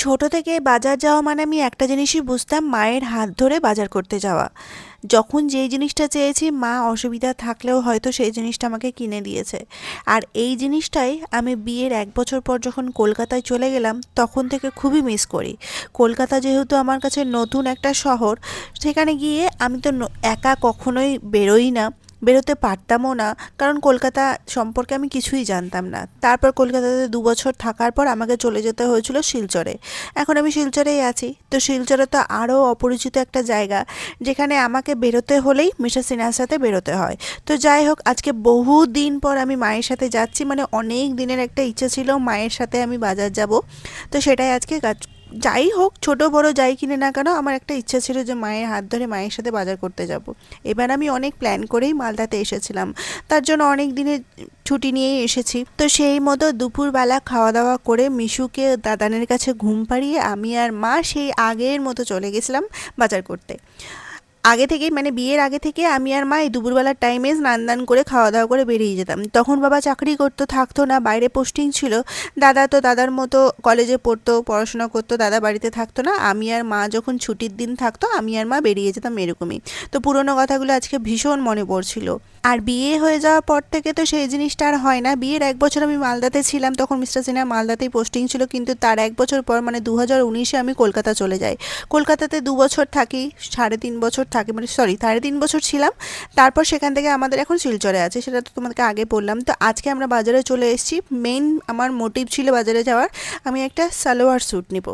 ছোট থেকে বাজার যাওয়া মানে আমি একটা জিনিসই বুঝতাম, মায়ের হাত ধরে বাজার করতে যাওয়া। যখন যেই জিনিসটা চেয়েছি, মা অসুবিধা থাকলেও হয়তো সেই জিনিসটা আমাকে কিনে দিয়েছে। আর এই জিনিসটাই আমি বিয়ের এক বছর পর যখন কলকাতায় চলে গেলাম, তখন থেকে খুবই মিস করি। কলকাতা যেহেতু আমার কাছে নতুন একটা শহর, সেখানে গিয়ে আমি তো একা কখনোই বেরোই না। বেরোতে পারতামও না, কারণ কলকাতা সম্পর্কে আমি কিছুই জানতাম না। তারপর কলকাতাতে দু বছর থাকার পর আমাকে চলে যেতে হয়েছিল শিলচরে। এখন আমি শিলচরেই আছি। তো শিলচরে তো আরও অপরিচিত একটা জায়গা, যেখানে আমাকে বেরোতে হলেই মিস্টার সিনহার সাথে বেরোতে হয়। তো যাই হোক, আজকে বহু দিন পর আমি মায়ের সাথে যাচ্ছি মানে অনেক দিনের একটা ইচ্ছে ছিল মায়ের সাথে আমি বাজার যাব। তো সেটাই আজকে যাই হোক, ছোট বড় যাই কিনে না কেন আমার একটা ইচ্ছা ছিল যে মায়ের হাত ধরে মায়ের সাথে বাজার করতে যাব। এবার আমি অনেক প্ল্যান করেই মালদাতে এসেছিলাম। তার জন্য অনেক দিনের ছুটি নিয়েই এসেছি। তো সেই মতো দুপুরবেলা খাওয়া দাওয়া করে মিশুকে দাদানের কাছে ঘুম পাড়িয়ে আমি আর মা সেই আগের মতো চলে গেছিলাম বাজার করতে। আগে থেকেই মানে বিয়ের আগে থেকে আমি আর মা এই দুপুরবেলার টাইমে স্নান দান করে খাওয়া দাওয়া করে বেরিয়ে যেতাম। তখন বাবা চাকরি করতো, থাকতো না, বাইরে পোস্টিং ছিল। দাদা তো দাদার মতো কলেজে পড়তো, পড়াশোনা করতো, দাদা বাড়িতে থাকতো না। আমি আর মা যখন ছুটির দিন থাকতো, আমি আর মা বেরিয়ে যেতাম এরকমই। তো পুরোনো কথাগুলো আজকে ভীষণ মনে পড়ছিল। আর বিয়ে হয়ে যাওয়ার পর থেকে তো সেই জিনিসটা আর হয় না। বিয়ের এক বছর আমি মালদাতে ছিলাম, তখন মিস্টার সিনহা মালদাতেই পোস্টিং ছিল, কিন্তু তার এক বছর পর মানে দু হাজার উনিশে আমি কলকাতা চলে যাই। কলকাতাতে দু বছর থাকি, সাড়ে তিন বছর থাকি মানে সরি সাড়ে তিন বছর ছিলাম, তারপর সেখান থেকে আমাদের এখন শিলচরে আছে, সেটা তো তোমাদেরকে আগে বললাম। তো আজকে আমরা বাজারে চলে এসেছি মেন আমার মোটিভ ছিল বাজারে যাওয়ার, আমি একটা সালোয়ার স্যুট নিব।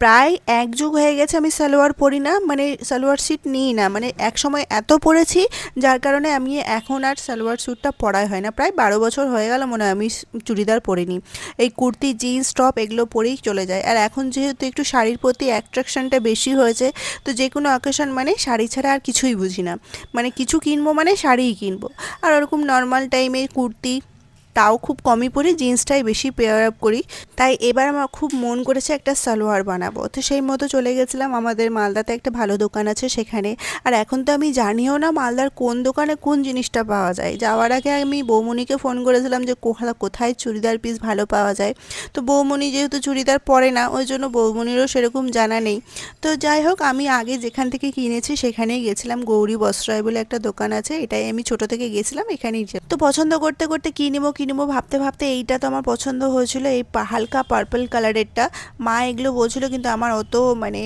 প্রায় এক যুগ হয়ে গেছে আমি সালোয়ার পরি না মানে সালোয়ার সিট নিই না। মানে এক সময় এত পরেছি, যার কারণে আমি এখন আর সালোয়ার স্যুটটা পরাই হয় না। প্রায় বারো বছর হয়ে গেল মনে হয় আমি চুড়িদার পরিনি। এই কুর্তি জিন্স টপ এগুলো পরেই চলে যায়। আর এখন যেহেতু একটু শাড়ির প্রতি অ্যাট্রাকশনটা বেশি হয়েছে, তো যে কোনো অকেশন মানে শাড়ি ছাড়া আর কিছুই বুঝি না। মানে কিছু কিনবো মানে শাড়িই কিনবো। আর ওরকম নর্মাল টাইমে কুর্তি তাও খুব কমই পরি, জিন্সটাই বেশি পেয়ার আপ করি। তাই এবার আমার খুব মন করেছে একটা সালোয়ার বানাবো। তো সেই মতো চলে গেছিলাম আমাদের মালদাতে একটা ভালো দোকান আছে সেখানে। আর এখন তো আমি জানিও না মালদার কোন দোকানে কোন জিনিসটা পাওয়া যায়। যাওয়ার আগে আমি বৌমনিকে ফোন করেছিলাম যে কোথা- কোথায় চুড়িদার পিস ভালো পাওয়া যায়? তো বৌমনি যেহেতু চুড়িদার পরে না, ওই জন্য বৌমনিরও সেরকম জানা নেই। তো যাই হোক, আমি আগে যেখান থেকে কিনেছি সেখানেই গেছিলাম। গৌরী বস্ত্রালয় বলে একটা দোকান আছে, এটাই আমি ছোট থেকে গেছিলাম, এখানেই তো পছন্দ করতে করতে কী নেব কী নেব ভাবতে ভাবতে এইটা তো আমার পছন্দ হয়েছিল, এই হালকা পার্পল কালারেরটা মা এগুলো বলছিল কিন্তু আমার অত মানে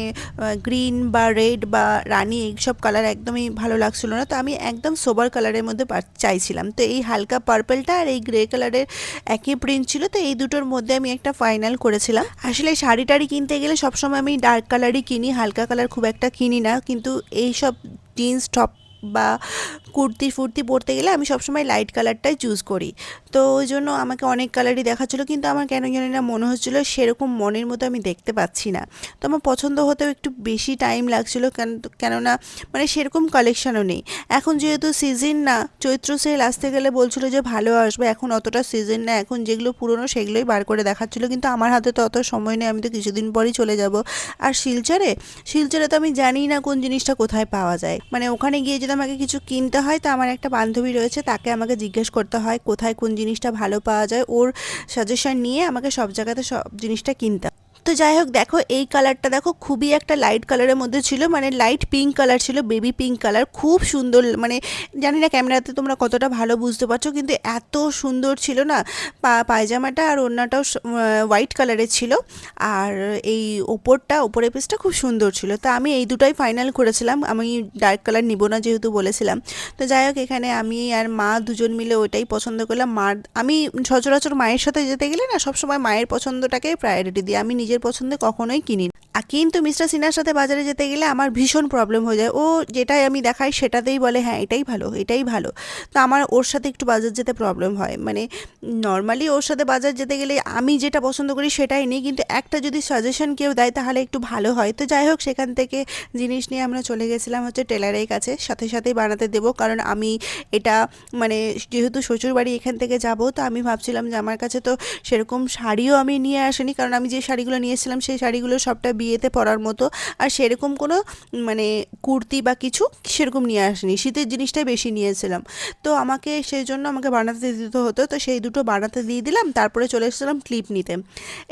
গ্রিন বা রেড বা রানি এইসব কালার একদমই ভালো লাগছিল না। তো আমি একদম সোবার কালারের মধ্যে চাইছিলাম। তো এই হালকা পার্পলটা আর এই গ্রে কালারের একই প্রিন্ট ছিল, তো এই দুটোর মধ্যে আমি একটা ফাইনাল করেছিলাম। আসলে শাড়ি টাড়ি কিনতে গেলে সবসময় আমি ডার্ক কালারই কিনি, হালকা কালার খুব একটা কিনি না। কিন্তু এই সব জিন্স টপ বা কুর্তি ফুর্তি পরতে গেলে আমি সবসময় লাইট কালারটাই চুজ করি। তো ওই জন্য আমাকে অনেক কালারই দেখাচ্ছিলো, কিন্তু আমার কেন জানি না মনে হচ্ছিল সেরকম মনের মতো আমি দেখতে পাচ্ছি না। তো আমার পছন্দ হতেও একটু বেশি টাইম লাগছিল, কেন, কেননা মানে সেরকম কালেকশানও নেই। এখন যেহেতু সিজন না, চৈত্র সেল আসতে গেলে বলছিল যে ভালো আসবে, এখন অতটা সিজন না, এখন যেগুলো পুরনো সেগুলোই বার করে দেখাচ্ছিলো, কিন্তু আমার হাতে তো অত সময় নেই, আমি তো কিছুদিন পরই চলে যাব। আর শিলচরে শিলচরে তো আমি জানি না কোন জিনিসটা কোথায় পাওয়া যায়। মানে ওখানে গিয়ে যদি আমাকে কিছু কিনতে হয় তো আমার একটা বান্ধবী রয়েছে, তাকে আমাকে জিজ্ঞেস করতে হয় কোথায় কোন জিনিসটা ভালো পাওয়া যায় ওর সাজেশন নিয়ে আমাকে সব জায়গাতে সব জিনিসটা কিনতে হয়। তো যাই হোক, দেখো এই কালারটা দেখো খুবই একটা লাইট কালারের মধ্যে ছিল মানে লাইট পিঙ্ক কালার ছিল বেবি পিঙ্ক কালার খুব সুন্দর মানে জানি না ক্যামেরাতে তোমরা কতটা ভালো বুঝতে পারছ, কিন্তু এত সুন্দর ছিল না পায়জামাটা আর ওড়নাটাও হোয়াইট কালারের ছিল, আর এই ওপরটা ওপরের পিসটা খুব সুন্দর ছিল, তা আমি এই দুটাই ফাইনাল করেছিলাম, আমি ডার্ক কালার নিব না যেহেতু বলেছিলাম, তো যাই হোক, এখানে আমি আর মা দুজন মিলে ওইটাই পছন্দ করলাম, মার, আমি সচরাচর মায়ের সাথে যেতে গেলে না সবসময় মায়ের পছন্দটাকে প্রায়োরিটি দিই, আমি নিজের পছন্দে কখনোই কিনি না। কিন্তু মিস্টার সিনহার সাথে বাজারে যেতে গেলে আমার ভীষণ প্রবলেম হয়ে যায়। ও যেটাই আমি দেখাই সেটাতেই বলে হ্যাঁ এটাই ভালো এটাই ভালো। তো আমার ওর সাথে একটু বাজার যেতে প্রবলেম হয়। মানে নর্মালি ওর সাথে বাজার যেতে গেলে আমি যেটা পছন্দ করি সেটাই নিই। কিন্তু একটা যদি সাজেশন কেউ দেয় তাহলে একটু ভালো হয়। তো যাই হোক, সেখান থেকে জিনিস নিয়ে আমরা চলে গেছিলাম হচ্ছে টেলারের কাছে। সাথে সাথেই বানাতে দেবো। কারণ আমি এটা মানে যেহেতু শ্বশুরবাড়ি এখান থেকে যাব, তো আমি ভাবছিলাম যে আমার কাছে তো সেরকম শাড়িও আমি নিয়ে আসিনি। কারণ আমি যে শাড়িগুলো নিয়ে নিয়েছিলাম সেই শাড়িগুলো সবটা বিয়েতে পরার মতো। আর সেরকম কোনো মানে কুর্তি বা কিছু সেরকম নিয়ে আসিনি। শীতের জিনিসটাই বেশি নিয়েছিলাম। তো আমাকে সেই জন্য আমাকে বানাতে দিতে হতো। তো সেই দুটো বানাতে দিয়ে দিলাম। তারপরে চলে এসেছিলাম ক্লিপ নিতে।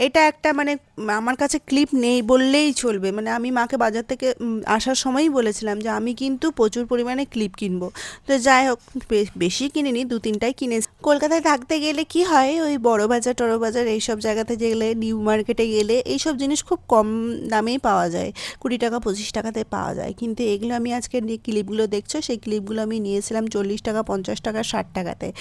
এটা একটা মানে আমার কাছে ক্লিপ নেই বললেই চলবে। মানে আমি মাকে বাজার থেকে আসার সময়ই বলেছিলাম যে আমি কিন্তু প্রচুর পরিমাণে ক্লিপ কিনবো। তো যাই হোক বেশি কিনিনি, দু তিনটাই কিনেছি। কলকাতায় থাকতে গেলে কি হয়? ওই বড় বাজার, টড় বাজার, এইসব জায়গাতে গেলে, নিউ মার্কেটে গেলে এইসব জিনিস খুব কম দামেই পাওয়া যায়। কুড়ি টাকা, পঁচিশ টাকাতে পাওয়া যায়। কিন্তু এগুলো আমি আজকে যে ক্লিপগুলো দেখছ, সেই ক্লিপগুলো আমি নিয়েছিলাম চল্লিশ টাকা, পঞ্চাশ টাকা, ষাট টাকাতে।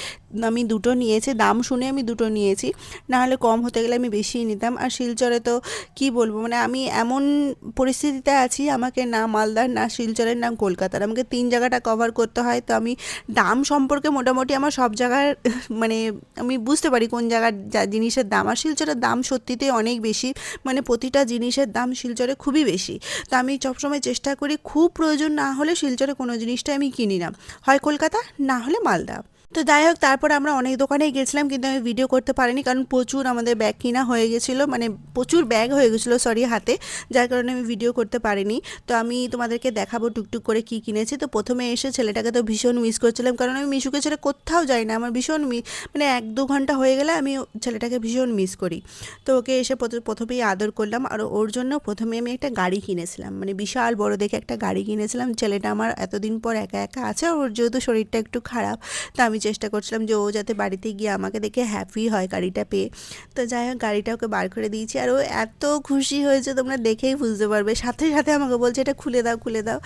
আমি দুটো নিয়েছি, দাম শুনে আমি দুটো নিয়েছি। না হলে কম হতে গেলে আমি বেশিই নিতাম। আর শিলচরে তো কি বলব মানে আমি এমন পরিস্থিতিতে আছি, আমাকে না মালদার, না শিলচরের, না কলকাতার। আমাকে তিন জায়গাটা কভার করতে হয়। তো আমি দাম সম্পর্কে মোটামুটি আমার সব জায়গার মানে আমি বুঝতে পারি কোন জায়গার জিনিসের দাম। আর শিলচরের দাম সত্যিতে অনেক বেশি। মানে প্রতিটা জিনিসের দাম শিলচরে খুবই বেশি। তো আমি সবসময় চেষ্টা করি, খুব প্রয়োজন না হলে শিলচরে কোনো জিনিসটা আমি কিনি না। হয় কলকাতা, না হলে মালদা। তো যাই হোক, তারপর আমরা অনেক দোকানেই গেছিলাম, কিন্তু আমি ভিডিও করতে পারিনি, কারণ প্রচুর আমাদের ব্যাগ কিনা হয়ে গেছিল মানে প্রচুর ব্যাগ হয়ে গেছিল সরি হাতে, যার কারণে আমি ভিডিও করতে পারিনি। তো আমি তোমাদেরকে দেখাবো টুকটুক করে কি কিনেছি। তো প্রথমে এসে ছেলেটাকে তো ভীষণ মিস করছিলাম, কারণ আমি মিশুকে ছেড়ে কোথাও যাই না, আমার ভীষণ মানে এক দু ঘণ্টা হয়ে গেলে আমি ছেলেটাকে ভীষণ মিস করি। তো ওকে এসে প্রথ- প্রথমেই আদর করলাম, আর ওর জন্য প্রথমে আমি একটা গাড়ি কিনেছিলাম মানে বিশাল বড় দেখে একটা গাড়ি কিনেছিলাম। ছেলেটা আমার এতদিন পর একা একা আছে, ওর যেহেতু শরীরটা একটু খারাপ, তো আমি চেষ্টা করছিলাম যে ও যাতে বাড়িতে গিয়ে আমাকে দেখে হ্যাপি হয় গাড়িটা পেয়ে। তো যাই হোক, গাড়িটা ওকে বার করে দিয়েছি আর ও এত খুশি হয়েছে, তোমরা দেখেই বুঝতে পারবে। সাথে সাথে আমাকে বলছে, এটা খুলে দাও খুলে দাও।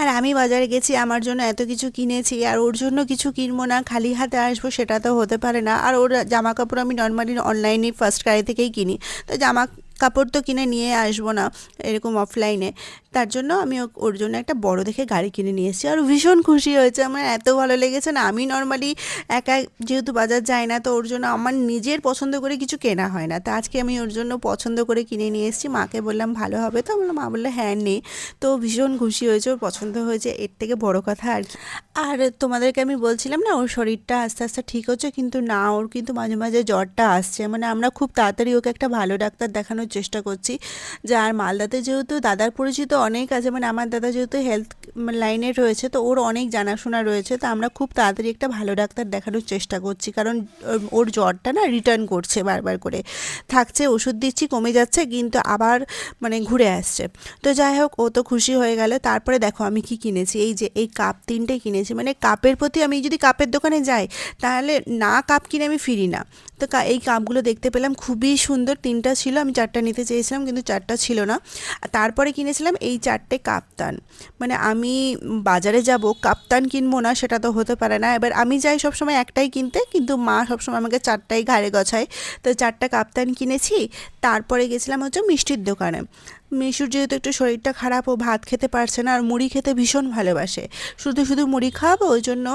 আর আমি বাজারে গেছি, আমার জন্য এত কিছু কিনেছি আর ওর জন্য কিছু কিনবো না, খালি হাতে আসব সেটা তো হতে পারে না। আর ওর জামা কাপড় আমি নর্মালি অনলাইনে ফার্স্ট ক্রাই থেকেই কিনি। তো জামা কাপড় তো কিনে নিয়ে আসব না এরকম অফলাইনে তার জন্য আমি ওর জন্য একটা বড় দেখে গাড়ি কিনে নিয়ে এসেছি। আর ভীষণ খুশি হয়েছে, আমার এত ভালো লেগেছে না। আমি নর্মালি একা যেহেতু বাজার যাই না, তো ওর জন্য আমার নিজের পছন্দ করে কিছু কেনা হয় না। তো আজকে আমি ওর জন্য পছন্দ করে কিনে নিয়ে এসেছি। মাকে বললাম, ভালো হবে তো? বললাম, মা বলল হ্যাঁ নে। তো ভীষণ খুশি হয়েছে, ওর পছন্দ হয়েছে। এর থেকে বড় কথা আর কি। আর তোমাদেরকে আমি বলছিলাম না, ওর শরীরটা আস্তে আস্তে ঠিক হচ্ছে, কিন্তু না, ওর কিন্তু মাঝে মাঝে জ্বরটা আসছে। মানে আমরা খুব তাড়াতাড়ি ওকে একটা ভালো ডাক্তার দেখানোর চেষ্টা করছি। যে আর মালদাতে যেহেতু দাদার পরিচিত অনেক আছে মানে আমার দাদা যেহেতু হেলথ লাইনে রয়েছে, তো ওর অনেক জানাশোনা রয়েছে, তো আমরা খুব তাড়াতাড়ি একটা ভালো ডাক্তার দেখানোর চেষ্টা করছি। কারণ ওর জ্বরটা না রিটার্ন করছে বারবার করে। থাকছে, ওষুধ দিচ্ছি, কমে যাচ্ছে, কিন্তু আবার মানে ঘুরে আসছে। তো যাই হোক, ও তো খুশি হয়ে গেল। তারপরে দেখো আমি কি কিনেছি। এই যে, এই কাপ তিনটে কিনেছি। মানে কাপের প্রতি আমি যদি কাপের দোকানে যাই, তাহলে না কাপ কিনে আমি ফিরি না। তো এই কাপগুলো দেখতে পেলাম। খুবই সুন্দর। তিনটা ছিল। আমি চারটা নিতে চেয়েছিলাম, কিন্তু চারটা ছিল না। তারপরে কিনেছিলাম এই চারটে কাপ্তান। মানে আমি বাজারে যাব, কাপ্তান কিনবো না, সেটা তো হতে পারে না। এবার আমি যাই সবসময় একটাই কিনতে, কিন্তু মা সবসময় আমাকে চারটাই ঘাড়ে গছায়। তো চারটা কাপ্তান কিনেছি। তারপরে গেছিলাম হচ্ছে মিষ্টির দোকানে। মিশুর যেহেতু একটু শরীরটা খারাপ, ও ভাত খেতে পারছে না, আর মুড়ি খেতে ভীষণ ভালোবাসে। শুধু শুধু মুড়ি খাওয়াবো, ওই জন্য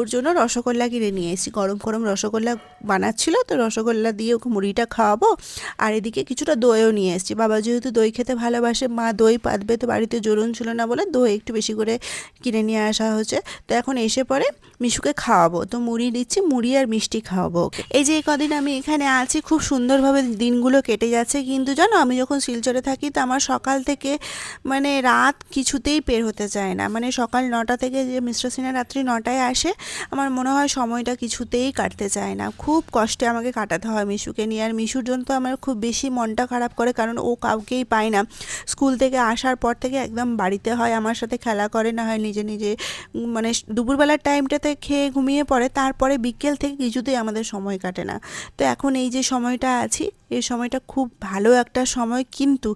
ওর জন্য রসগোল্লা কিনে নিয়ে এসেছি। গরম গরম রসগোল্লা বানাচ্ছিল, তো রসগোল্লা দিয়ে ওকে মুড়িটা খাওয়াবো। আর এদিকে কিছুটা দইও নিয়ে এসেছি। বাবা যেহেতু দই খেতে ভালোবাসে, মা দই পাতবে, তো বাড়িতে জোরন ছিল না বলে দই একটু বেশি করে কিনে নিয়ে আসা হচ্ছে। তো এখন এসে পরে মিশুকে খাওয়াবো। তো মুড়ি দিচ্ছি, মুড়ি আর মিষ্টি খাওয়াবো এই যে কদিন আমি এখানে আছি, খুব সুন্দরভাবে দিনগুলো কেটে যাচ্ছে। কিন্তু জানো, আমি যখন শিলচরে থাকি, তো আমার সকাল থেকে মানে রাত কিছুতেই পের হতে চায় না। মানে সকাল নটা থেকে যে মিস্টার সিনহা রাত্রি নটায় আসে, আমার মনে হয় সময়টা কিছুতেই কাটতে চায় না। খুব কষ্টে আমাকে কাটাতে হয় মিশুকে নিয়ে। আর মিশুর জন্য তো আমার খুব বেশি মনটা খারাপ করে, কারণ ও কাউকেই পায় না। স্কুল থেকে আসার পর থেকে একদম বাড়িতে হয়, আমার সাথে খেলা করে, না হয় নিজে নিজে মানে দুপুরবেলার টাইমটাতে খেয়ে ঘুমিয়ে পড়ে। তারপরে বিকেল থেকে কিছুতেই আমাদের সময় কাটে না। তো এখন এই যে সময়টা আছি, এই সময়টা খুব ভালো একটা সময়, কিন্তু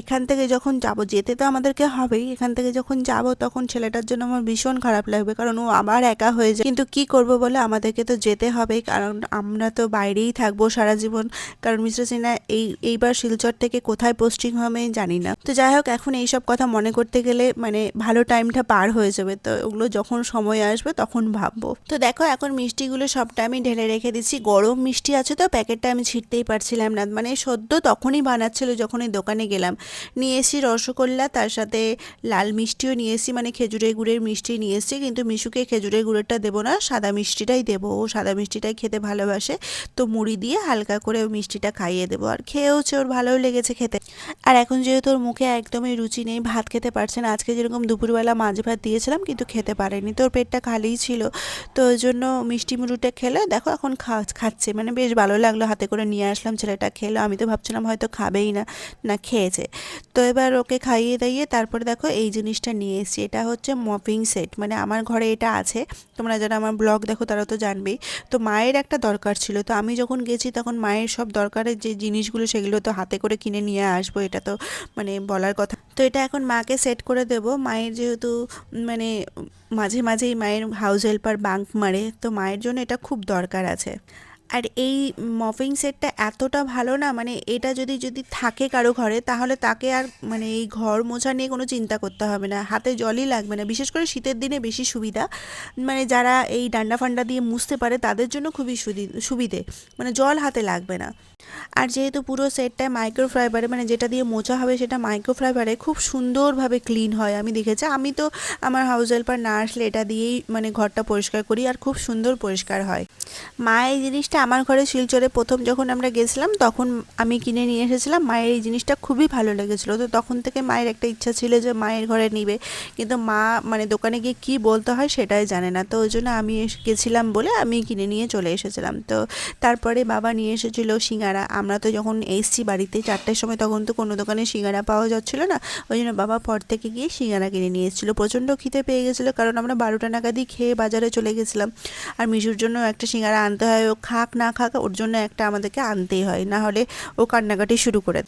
এখান থেকে যখন যাব, যেতে তো আমাদেরকে হবেই। এখান থেকে যখন যাব, তখন ছেলেটার জন্য আমার ভীষণ খারাপ লাগবে, কারণ ও আবার একা হয়ে যায়। কিন্তু কি করব বলে আমাদেরকে তো যেতে হবে কারণ আমরা তো বাইরেই থাকব সারা জীবন। কারণ মিস্টার সিনহা, এই, এইবার শিলচর থেকে কোথায় পোস্টিং হবে, জানি না। তো যাই হোক, এখন এইসব কথা মনে করতে গেলে মানে ভালো টাইমটা পার হয়ে যাবে। তো ওগুলো যখন সময় আসবে, তখন ভাববো। তো দেখো, এখন মিষ্টিগুলো সবটা আমি ঢেলে রেখে দিচ্ছি। গরম মিষ্টি আছে তো, প্যাকেটটা আমি ছিটতেই পারছিলাম না। মানে সদ্য তখনই বানাচ্ছিল যখন এই দোকানে গেলাম। নিয়ে এসেছি রসগোল্লা, তার সাথে লাল মিষ্টিও নিয়ে এসেছি মানে খেজুরের গুড়ের মিষ্টি নিয়ে এসেছি, কিন্তু মিশুকে খেজুরের গুড়েরটা দেবো না, সাদা মিষ্টিটাই দেবো। ও সাদা মিষ্টিটাই খেতে ভালোবাসে, তো মুড়ি দিয়ে হালকা করে ওই মিষ্টিটা খাইয়ে দেবো। আর খেয়েওছে, ওর ভালোও লেগেছে খেতে। আর এখন যেহেতু ওর মুখে একদমই রুচি নেই, ভাত খেতে পারছে না, আজকে যেরকম দুপুরবেলা মাছ ভাত দিয়েছিলাম, কিন্তু খেতে পারেনি। তো ওর পেটটা খালিই ছিল, তো ওই জন্য মিষ্টি মুড়িটা খেলে। দেখো এখন খাচ্ছে মানে বেশ ভালো লাগল, হাতে করে নিয়ে আসলাম, ছেলেটা খেলো। আমি তো ভাবছিলাম হয়তো খাবেই না না খেয়েছে। তো এবার ওকে খাইয়ে দাইয়ে তারপরে দেখো এই জিনিসটা নিয়ে এসেছি। এটা হচ্ছে মপিং সেট। মানে আমার ঘরে এটা আছে। তোমরা যারা আমার ব্লগ দেখো তারা তো জানবেই। তো মায়ের একটা দরকার ছিল। তো আমি যখন গেছি তখন মায়ের সব দরকারের যে জিনিসগুলো সেগুলো তো হাতে করে কিনে নিয়ে আসব। এটা তো মানে বলার কথা। তো এটা এখন মাকে সেট করে দেব। মায়ের যেহেতু মানে মাঝে মাঝেই মায়ের হাউস হেল্পার বাঙ্ক মারে। তো মায়ের জন্য এটা খুব দরকার আছে। আর এই মফিং সেটটা এতটা ভালো না মানে এটা যদি যদি থাকে কারও ঘরে, তাহলে তাকে আর মানে এই ঘর মোছা নিয়ে কোনো চিন্তা করতে হবে না। হাতে জলই লাগবে না, বিশেষ করে শীতের দিনে বেশি সুবিধা। মানে যারা এই ডান্ডা ফান্ডা দিয়ে মুছতে পারে, তাদের জন্য খুবই সুবিধে। মানে জল হাতে লাগবে না। আর যেহেতু পুরো সেটটা মাইক্রোফাইবারে মানে যেটা দিয়ে মোছা হবে সেটা মাইক্রোফাইবারে খুব সুন্দরভাবে ক্লিন হয়, আমি দেখেছি। আমি তো আমার হাউস হেল্পার না আসলে এটা দিয়েই মানে ঘরটা পরিষ্কার করি, আর খুব সুন্দর পরিষ্কার হয়। মা এই জিনিসটা আমার ঘরে শিলচরে প্রথম যখন আমরা গেছিলাম, তখন আমি কিনে নিয়ে এসেছিলাম। মায়ের এই জিনিসটা খুবই ভালো লেগেছিলো। তো তখন থেকে মায়ের একটা ইচ্ছা ছিল যে মায়ের ঘরে নিবে। কিন্তু মা মানে দোকানে গিয়ে কী বলতে হয় সেটাই জানে না। তো ওই জন্য আমি গেছিলাম বলে আমি কিনে নিয়ে চলে এসেছিলাম। তো তারপরে বাবা নিয়ে এসেছিল সিঙ্গারা। আমরা তো যখন এসছি বাড়িতে চারটের সময়, তখন তো কোনো দোকানে সিঙ্গারা পাওয়া যাচ্ছিল না। ওই জন্য বাবা পর থেকে গিয়ে সিঙ্গারা কিনে নিয়ে এসেছিল। প্রচণ্ড খিদে পেয়ে গেছিল কারণ আমরা বারোটা নাগাদই খেয়ে বাজারে চলে গেছিলাম। আর মিশুর জন্য একটা সিঙ্গারা আনতে হয়। ও খাক না খাক ওর জন্য একটা আমাদেরকে আনতেই হয়, না হলে ও কান্নাকাটি শুরু করে।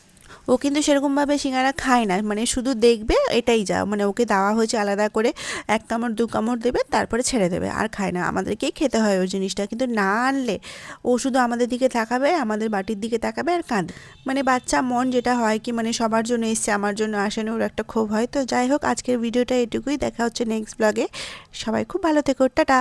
ও কিন্তু সেরকমভাবে সিঙ্গারা খায় না মানে শুধু দেখবে এটাই যা মানে ওকে দেওয়া হয়েছে আলাদা করে এক কামড়, দু কামড় দেবে, তারপরে ছেড়ে দেবে, আর খায় না। আমাদেরকেই খেতে হয় ওই জিনিসটা, কিন্তু না আনলে ও শুধু আমাদের দিকে তাকাবে, আমাদের বাটির দিকে তাকাবে আর কাঁদবে মানে বাচ্চা মন যেটা হয় কি মানে সবার জন্য এসছে, আমার জন্য আসেনি ওর একটা ক্ষোভ হয়। তো যাই হোক, আজকের ভিডিওটা এটুকুই, দেখা হচ্ছে নেক্সট ব্লগে সবাই খুব ভালো থেকো, টাটা!